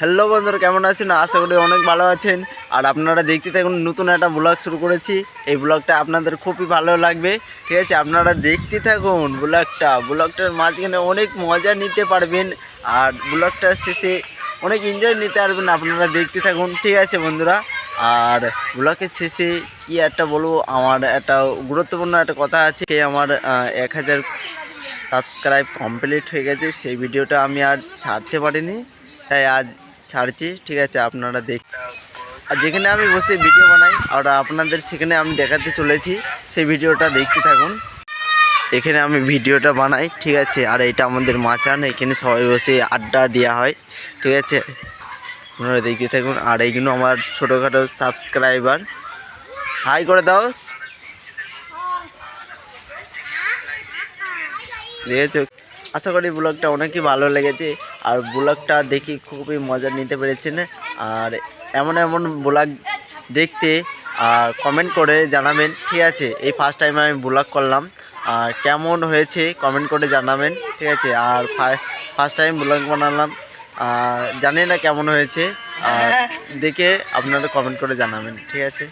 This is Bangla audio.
হ্যালো বন্ধুরা, কেমন আছেন? আশা করি অনেক ভালো আছেন। আর আপনারা দেখতে থাকুন, নতুন একটা ব্লগ শুরু করেছি। এই ব্লগটা আপনাদের খুবই ভালো লাগবে। ঠিক আছে, আপনারা দেখতে থাকুন ব্লগটা। ব্লগটার মাঝখানে অনেক মজা নিতে পারবেন আর ব্লগটার শেষে অনেক এনজয় নিতে পারবেন, আপনারা দেখতে থাকুন। ঠিক আছে বন্ধুরা, আর ব্লগের শেষে কি একটা বলব, আমার একটা গুরুত্বপূর্ণ একটা কথা আছে আমার এক হাজার সাবস্ক্রাইব কমপ্লিট হয়ে গেছে। সেই ভিডিওটা আমি আর ছাড়তে পারিনি। তাই আজ ছাড়ছি ঠিক আছে আপনারা দেখ আর যেখানে আমি বসে ভিডিও বানাই আর আপনাদের সেখানে আমি দেখাতে চলেছি সেই ভিডিওটা দেখতে থাকুন এখানে আমি ভিডিওটা বানাই ঠিক আছে আর এটা আমাদের মাচান এখানে সবাই বসে আড্ডা দেওয়া হয় ঠিক আছে আপনারা দেখতে থাকুন আর এইগুলো আমার ছোটোখাটো সাবস্ক্রাইবার হাই করে দাও দেখেছ আশা করি ব্লগটা অনেকই ভালো লেগেছে। আর ব্লগটা দেখি খুবই মজা নিতে পেরেছেন। আর এমন এমন ব্লগ দেখতে, আর কমেন্ট করে জানাবেন, ঠিক আছে? এই ফার্স্ট টাইম আমি ব্লগ করলাম। আর কেমন হয়েছে কমেন্ট করে জানাবেন, ঠিক আছে? আর ফার্স্ট টাইম ব্লগ বানালাম। আর জানি না কেমন হয়েছে। আর দেখে আপনারা কমেন্ট করে জানাবেন, ঠিক আছে?